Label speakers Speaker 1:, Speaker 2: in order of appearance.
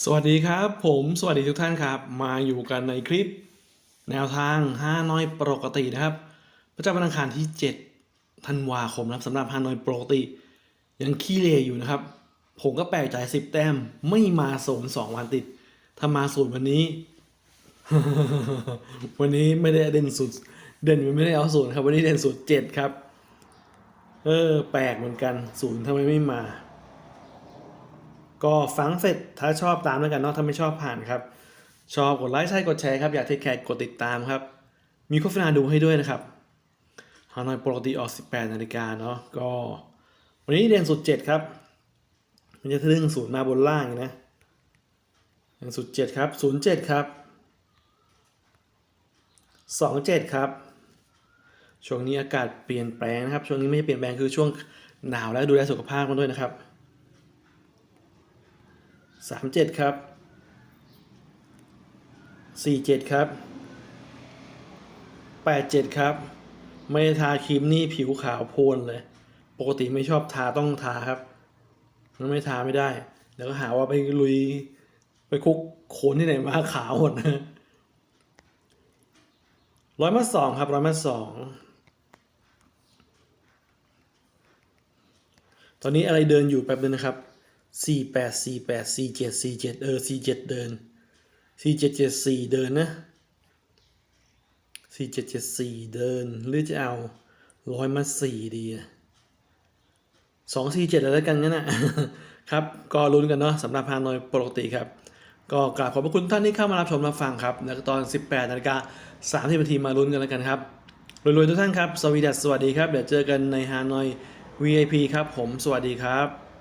Speaker 1: สวัสดีครับ ผมสวัสดีทุกท่านครับ มาอยู่กันในคลิป แนวทางฮานอยปกตินะครับ ประจำวันอังคารที่ 7 ธันวาคมนะครับสำหรับฮานอยปกติ ยังขี้เลอยู่นะครับ ผมก็แปลกใจ10 แต้มไม่มาศูนย์สองวันติด ถ้ามาศูนย์วันนี้ วันนี้ไม่ได้เด่นสุด เด่นไม่ได้เอาศูนย์ครับ วันนี้เด่นสุดเจ็ดครับ เออ แปลกเหมือนกันศูนย์ทำไมไม่มา ก็ฟังเสร็จถ้าชอบตามแล้วกันเนาะถ้าไม่ชอบผ่านครับ ชอบกดไลค์ใช่กดแชร์ครับอยากเทคแคร์กดติดตามครับ มีโฆษณาดูให้ด้วยนะครับฮานอยปกติออก 18 นาฬิกาเนาะก็ วันนี้เด่นสุด 7 ครับ มันจะทึ่งศูนย์มาบนล่างอย่างนี้นะเด่นสุด 7 ครับ 07 ครับ 27 ครับ ช่วงนี้อากาศเปลี่ยนแปลงนะครับ ช่วงนี้ไม่ใช่เปลี่ยนแปลงคือช่วงหนาวแล้วดูแลสุขภาพกันด้วยนะครับ สามเจ็ดครับสี่เจ็ดครับแปดเจ็ดครับ ไม่ได้ทาครีมนี่ผิวขาวโพลนเลย ปกติไม่ชอบทาต้องทาครับ มันไม่ทาไม่ได้ เดี๋ยวก็หาว่าไปลุย ไปคุกโคนที่ไหนมาขาวหมดนะร้อยมาสองครับร้อยมาสองตอนนี้อะไรเดินอยู่แป๊บนึงนะครับ สี่แปดสี่แปดสี่เจ็ดสี่เจ็ดเออสี่เจ็ดเดินสี่เจ็ดเจ็ดสี่เดินนะสี่เจ็ดเจ็ดสี่เดิน หรือจะเอาร้อยมาสี่ดีอะสองสี่เจ็ดแล้วกันงั้นนะครับ ก็ลุ้นกันเนาะสำหรับฮานอยปกติครับ ก็กราบขอบพระคุณท่านที่เข้ามารับชมรับฟังครับ แล้วตอน 18นาฬิกา30นาทีมาลุ้นกันแล้วกันครับรวยๆทุกท่านครับ สวีดัสสวัสดีครับ เดี๋ยวเจอกันในฮานอย VIP ครับผมสวัสดีครับ